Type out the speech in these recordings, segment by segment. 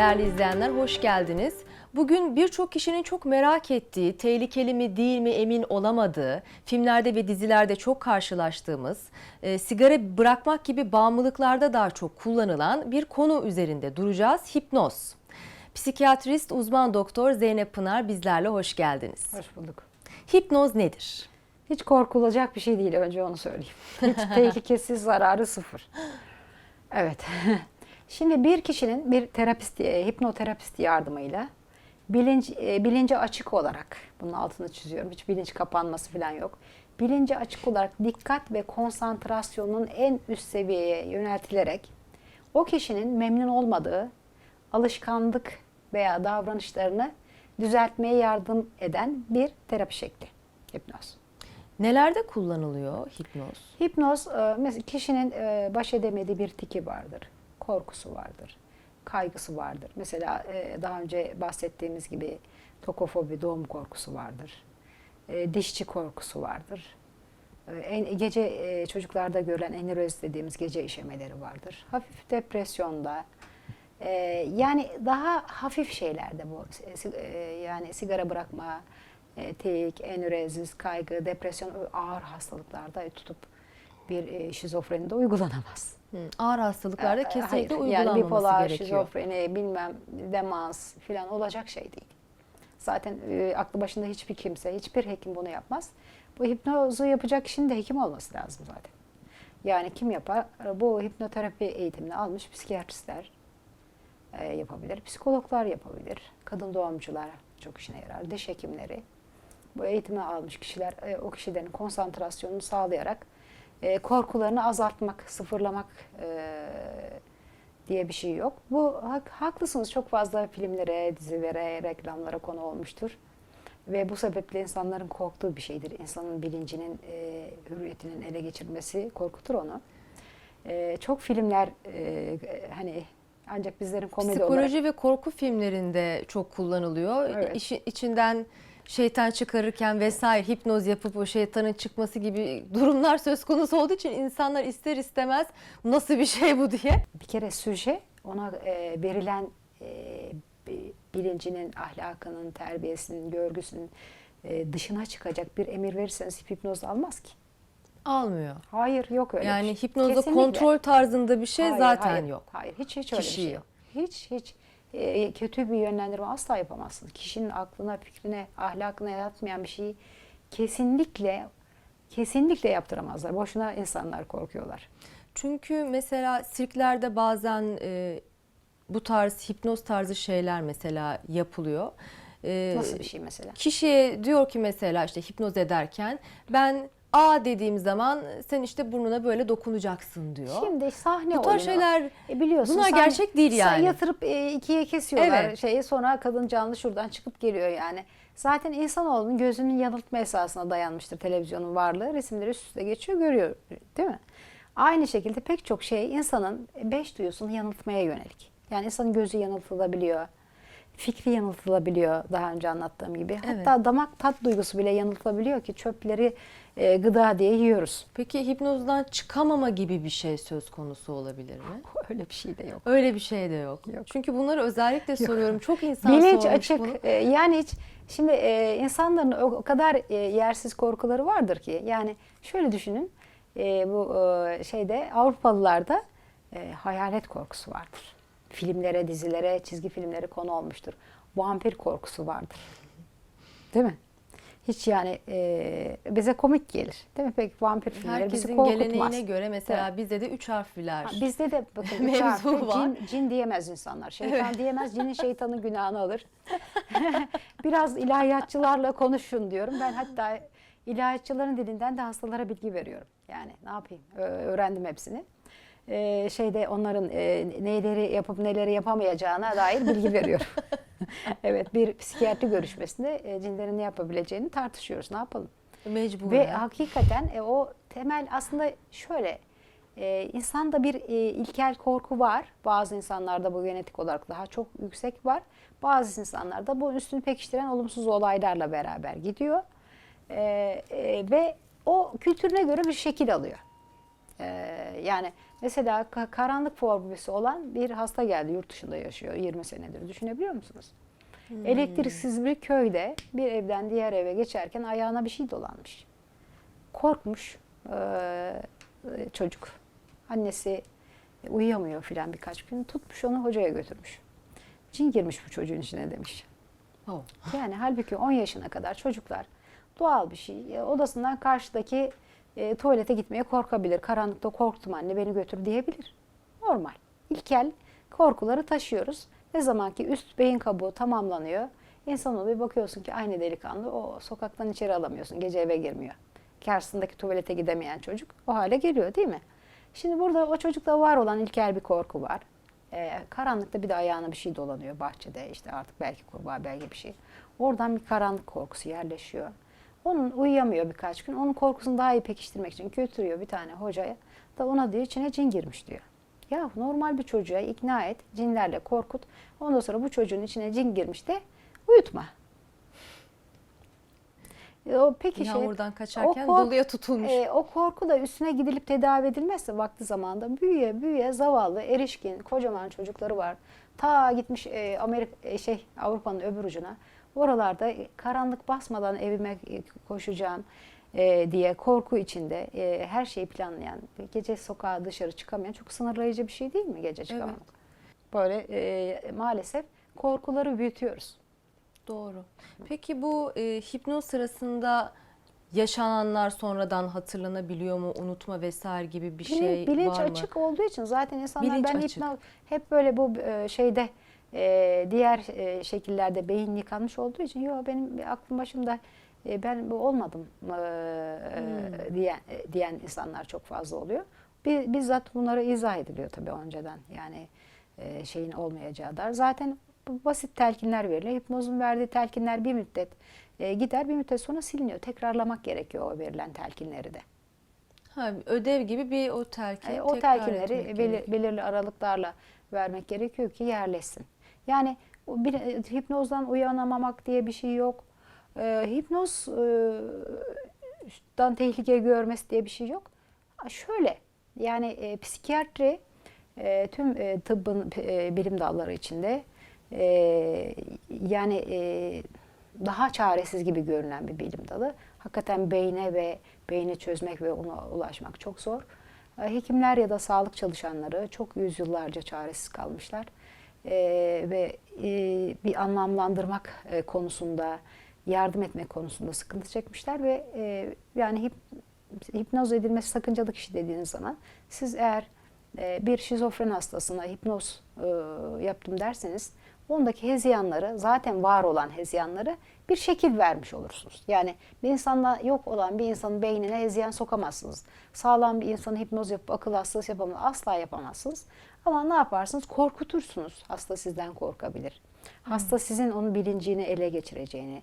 Değerli izleyenler hoş geldiniz. Bugün birçok kişinin çok merak ettiği, tehlikeli mi değil mi emin olamadığı, filmlerde ve dizilerde çok karşılaştığımız, e, sigara bırakmak gibi bağımlılıklarda daha çok kullanılan bir konu üzerinde duracağız. Hipnoz. Psikiyatrist uzman doktor Zeynep Pınar bizlerle hoş geldiniz. Hoş bulduk. Hipnoz nedir? Hiç korkulacak bir şey değil önce onu söyleyeyim. Hiç tehlikesi, zararı sıfır. Evet. Şimdi bir kişinin bir terapist, e, hipnoterapist yardımıyla bilinç, e, bilinci açık olarak, bunun altını çiziyorum, hiç bilinç kapanması falan yok. Bilinci açık olarak dikkat ve konsantrasyonun en üst seviyeye yöneltilerek o kişinin memnun olmadığı alışkanlık veya davranışlarını düzeltmeye yardım eden bir terapi şekli hipnoz. Nelerde kullanılıyor hipnoz? Hipnoz e, mesela kişinin baş edemediği bir tiki vardır. Korkusu vardır. Kaygısı vardır. Mesela e, daha önce bahsettiğimiz gibi tokofobi, doğum korkusu vardır. E, Dişçi korkusu vardır. E, Gece çocuklarda görülen eniröz dediğimiz gece işemeleri vardır. Hafif depresyonda, e, yani daha hafif şeylerde bu yani sigara bırakma, e, enürezis, kaygı, depresyon ağır hastalıklarda tutup bir e, şizofrenide uygulanamaz. Hı, Ağır hastalıklarda E, kesinlikle hayır, uygulanmaması yani bipolar, gerekiyor. şizofreni, bilmem demans filan olacak şey değil. Zaten e, aklı başında hiçbir kimse, hiçbir hekim bunu yapmaz. Bu hipnozu yapacak kişinin de hekim olması lazım zaten. Yani kim yapar? Bu hipnoterapi eğitimini almış psikiyatristler e, yapabilir, psikologlar yapabilir, kadın doğumcular çok işine yarar, diş hekimleri. Bu eğitimi almış kişiler e, o kişilerin konsantrasyonunu sağlayarak e, korkularını azaltmak, sıfırlamak e, diye bir şey yok. Bu hak- haklısınız çok fazla filmlere, dizilere, reklamlara konu olmuştur. Ve bu sebeple insanların korktuğu bir şeydir. İnsanın bilincinin, e, hürriyetinin ele geçirmesi korkutur onu. E, çok filmler e, hani ancak bizlerin komedi olarak Psikoloji ve korku filmlerinde çok kullanılıyor. Evet. İşi, içinden şeytan çıkarırken vesaire hipnoz yapıp o şeytanın çıkması gibi durumlar söz konusu olduğu için insanlar ister istemez nasıl bir şey bu diye. bir kere süje ona e, verilen e, bi- bilincinin, ahlakının, terbiyesinin, görgüsünün e, dışına çıkacak bir emir verirseniz hipnoz almaz ki. Almıyor. Hayır yok öyle yani bir şey. hipnozda Kesinlikle. kontrol tarzında bir şey Hayır, zaten hayır, yok. Hayır hiç hiç öyle bir Kişiyi. şey yok. Hiç hiç e, kötü bir yönlendirme asla yapamazsınız. Kişinin aklına, fikrine, ahlakına yatmayan bir şeyi kesinlikle kesinlikle yaptıramazlar. Boşuna insanlar korkuyorlar. Çünkü mesela sirklerde bazen e, bu tarz hipnoz tarzı şeyler mesela yapılıyor. E, Nasıl bir şey mesela? Kişiye diyor ki mesela işte hipnoz ederken ben A dediğim zaman sen işte burnuna böyle dokunacaksın diyor. Şimdi sahne bu tarz oyunu. şeyler E biliyorsun bunlar sen- gerçek değil sen yani. yatırıp e, ikiye kesiyorlar Evet. şeyi sonra kadın canlı şuradan çıkıp geliyor yani. Zaten insanoğlunun gözünün yanıltma esasına dayanmıştır televizyonun varlığı. Resimleri üst üste geçiyor görüyor değil mi? Aynı şekilde pek çok şey insanın beş duyusunu yanıltmaya yönelik. Yani insanın gözü yanıltılabiliyor. Fikri yanıltılabiliyor daha önce anlattığım gibi. Evet. Hatta damak tat duygusu bile yanıltılabiliyor ki çöpleri e, gıda diye yiyoruz. Peki hipnozdan çıkamama gibi bir şey söz konusu olabilir mi? Öyle bir şey de yok. Öyle bir şey de yok. Yok. Çünkü bunları özellikle soruyorum. Çok insan Bilinç sormuş açık. bunu. Ee, yani hiç şimdi e, insanların o, o kadar e, yersiz korkuları vardır ki. Yani şöyle düşünün. e, bu e, şeyde Avrupalılarda e, hayalet korkusu vardır. Filmlere, dizilere, çizgi filmlere konu olmuştur. Vampir korkusu vardır. Değil mi? Hiç yani e, bize komik gelir. Değil mi? Peki vampir filmleri bizi Herkesin korkutmaz. geleneğine göre mesela bizde de üç harfliler. Ha, bizde de bakın üç harfli var. cin, cin diyemez insanlar. Şeytan diyemez, cinin şeytanın günahını alır. Biraz ilahiyatçılarla konuşun diyorum. Ben hatta ilahiyatçıların dilinden de hastalara bilgi veriyorum. Yani ne yapayım? Öğrendim hepsini. Ee, şeyde onların e, neleri yapıp neleri yapamayacağına dair bilgi veriyorum. evet bir psikiyatri görüşmesinde e, cinlerin ne yapabileceğini tartışıyoruz. Ne yapalım? Mecbur. Ve hakikaten e, o temel aslında şöyle e, insanda bir e, ilkel korku var. Bazı insanlarda bu genetik olarak daha çok yüksek var. Bazı insanlarda bu üstünü pekiştiren olumsuz olaylarla beraber gidiyor. E, e, ve o kültürüne göre bir şekil alıyor. E, yani Mesela ka- karanlık fobisi olan bir hasta geldi yurt dışında yaşıyor 20 senedir. Düşünebiliyor musunuz? Elektriksiz bir köyde bir evden diğer eve geçerken ayağına bir şey dolanmış. Korkmuş eee, çocuk. Annesi uyuyamıyor filan birkaç gün. Tutmuş onu hocaya götürmüş. Cin girmiş bu çocuğun içine demiş. Oh. Yani halbuki 10 yaşına kadar çocuklar doğal bir şey. E, Odasından karşıdaki e, tuvalete gitmeye korkabilir. Karanlıkta korktum anne beni götür diyebilir. Normal. İlkel korkuları taşıyoruz. Ne zaman ki üst beyin kabuğu tamamlanıyor. İnsanoğlu bir bakıyorsun ki aynı delikanlı o sokaktan içeri alamıyorsun. Gece eve girmiyor. Karşısındaki tuvalete gidemeyen çocuk o hale geliyor değil mi? Şimdi burada o çocukta var olan ilkel bir korku var. Ee, karanlıkta bir de ayağına bir şey dolanıyor bahçede işte artık belki kurbağa belki bir şey. Oradan bir karanlık korkusu yerleşiyor. Onun uyuyamıyor birkaç gün. Onun korkusunu daha iyi pekiştirmek için götürüyor bir tane hocaya. Da ona diyor içine cin girmiş diyor. Ya normal bir çocuğa ikna et, cinlerle korkut. Ondan sonra bu çocuğun içine cin girmiş de uyutma. E, O peki şey, Yağmurdan kaçarken kork- doluya tutulmuş. e, o korku da üstüne gidilip tedavi edilmezse vakti zamanda büyüye büyüye zavallı, erişkin, kocaman çocukları var. Ta gitmiş e, Amerika e, şey Avrupa'nın öbür ucuna. Oralarda karanlık basmadan evime koşacağım e, diye korku içinde e, her şeyi planlayan, gece sokağa dışarı çıkamayan çok sınırlayıcı bir şey değil mi gece çıkamamak? Böyle e, maalesef korkuları büyütüyoruz. Doğru. Peki bu e, hipnoz sırasında yaşananlar sonradan hatırlanabiliyor mu? Unutma vesaire gibi bir Bilin- şey bilinç var mı? açık olduğu için zaten insanlar Bilinç ben açık. hipnoz hep böyle bu e, şeyde e, diğer e, şekillerde beyin yıkanmış olduğu için yo benim aklım başımda e, ben bu olmadım e, Hmm. diyen e, diyen insanlar çok fazla oluyor. Bir, bizzat bunlara izah ediliyor tabii önceden. Yani e, şeyin olmayacağı da. Zaten basit telkinler veriliyor. Hipnozun verdiği telkinler bir müddet e, gider, bir müddet sonra siliniyor. Tekrarlamak gerekiyor o verilen telkinleri de. Ha, ödev gibi bir o telkin. E, o telkinleri belir- belirli aralıklarla vermek gerekiyor ki yerleşsin. Yani bir, e, hipnozdan uyanamamak diye bir şey yok. E, hipnozdan tehlike görmesi diye bir şey yok. Şöyle yani e, psikiyatri e, tüm e, tıbbın e, bilim dalları içinde e, yani e, daha çaresiz gibi görünen bir bilim dalı. Hakikaten beyne ve beyni çözmek ve ona ulaşmak çok zor. E, Hekimler ya da sağlık çalışanları çok yüzyıllarca çaresiz kalmışlar. E, ve e, bir anlamlandırmak e, konusunda, yardım etmek konusunda sıkıntı çekmişler ve e, yani hip, hipnoz edilmesi sakıncalı kişi dediğiniz zaman siz eğer e, bir şizofren hastasına hipnoz e, yaptım derseniz ondaki heziyanları zaten var olan heziyanları bir şekil vermiş olursunuz. Yani bir insanda yok olan bir insanın beynine heziyan sokamazsınız. Sağlam bir insanı hipnoz yapıp akıl hastası yapamazsınız. Asla yapamazsınız. Ama ne yaparsınız? Korkutursunuz. Hasta sizden korkabilir. Hasta sizin onun bilincini ele geçireceğini,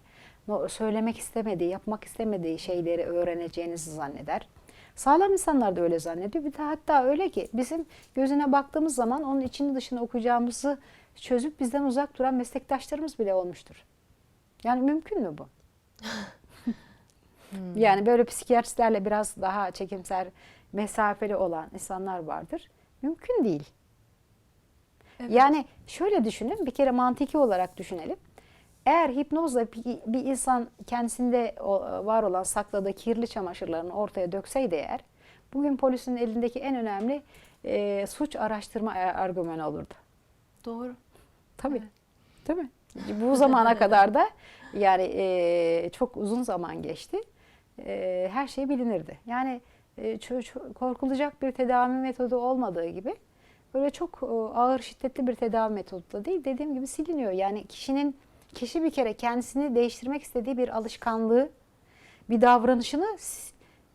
söylemek istemediği, yapmak istemediği şeyleri öğreneceğinizi zanneder. Sağlam insanlar da öyle zannediyor. Bir de hatta öyle ki bizim gözüne baktığımız zaman onun içini dışını okuyacağımızı çözüp bizden uzak duran meslektaşlarımız bile olmuştur. Yani mümkün mü bu? Yani böyle psikiyatristlerle biraz daha çekimser, mesafeli olan insanlar vardır. Mümkün değil. Evet. Yani şöyle düşünün, bir kere mantiki olarak düşünelim. Eğer hipnozla bir, insan kendisinde var olan sakladığı kirli çamaşırlarını ortaya dökseydi eğer, bugün polisin elindeki en önemli e, suç araştırma ar- argümanı olurdu. Doğru. Tabii. Evet. Değil mi? Bu zamana kadar da yani e, çok uzun zaman geçti. E, her şey bilinirdi. Yani e, korkulacak bir tedavi metodu olmadığı gibi böyle çok e, ağır şiddetli bir tedavi metodu da değil. Dediğim gibi siliniyor. Yani kişinin kişi bir kere kendisini değiştirmek istediği bir alışkanlığı, bir davranışını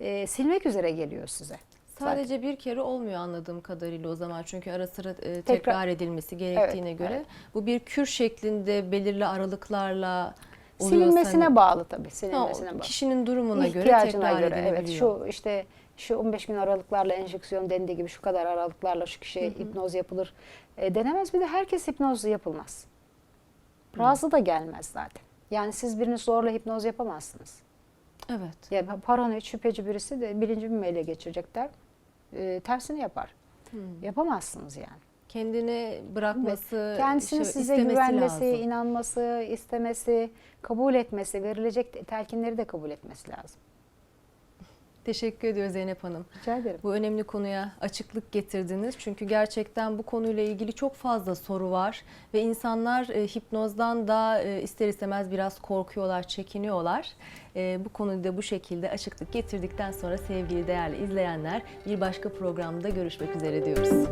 e, silmek üzere geliyor size. Sadece bir kere olmuyor anladığım kadarıyla o zaman. Çünkü ara sıra e, tekrar, Tekrar- edilmesi gerektiğine Evet, göre. evet. Bu bir kür şeklinde belirli aralıklarla Silinmesine hani- bağlı tabii. Ha, Silinmesine o bağlı. kişinin durumuna göre İhtiyacına tekrar göre evet edilebiliyor. şu işte şu 15 gün aralıklarla enjeksiyon dendiği gibi şu kadar aralıklarla şu kişiye hipnoz yapılır e, denemez. Bir de herkes hipnoz yapılmaz. Razı da gelmez zaten. Yani siz birini zorla hipnoz yapamazsınız. Evet. Ya paranoid şüpheci birisi de bilincimi mi ele geçirecekler? E, tersini yapar. Yapamazsınız yani. Kendini bırakması, Kendisini işte size güvenmesi, lazım. inanması, istemesi, kabul etmesi, verilecek telkinleri de kabul etmesi lazım. Teşekkür ediyoruz Zeynep Hanım. Rica ederim. Bu önemli konuya açıklık getirdiniz. Çünkü gerçekten bu konuyla ilgili çok fazla soru var ve insanlar e, hipnozdan da e, ister istemez biraz korkuyorlar, çekiniyorlar. E, bu konuyu da bu şekilde açıklık getirdikten sonra sevgili değerli izleyenler bir başka programda görüşmek üzere diyoruz.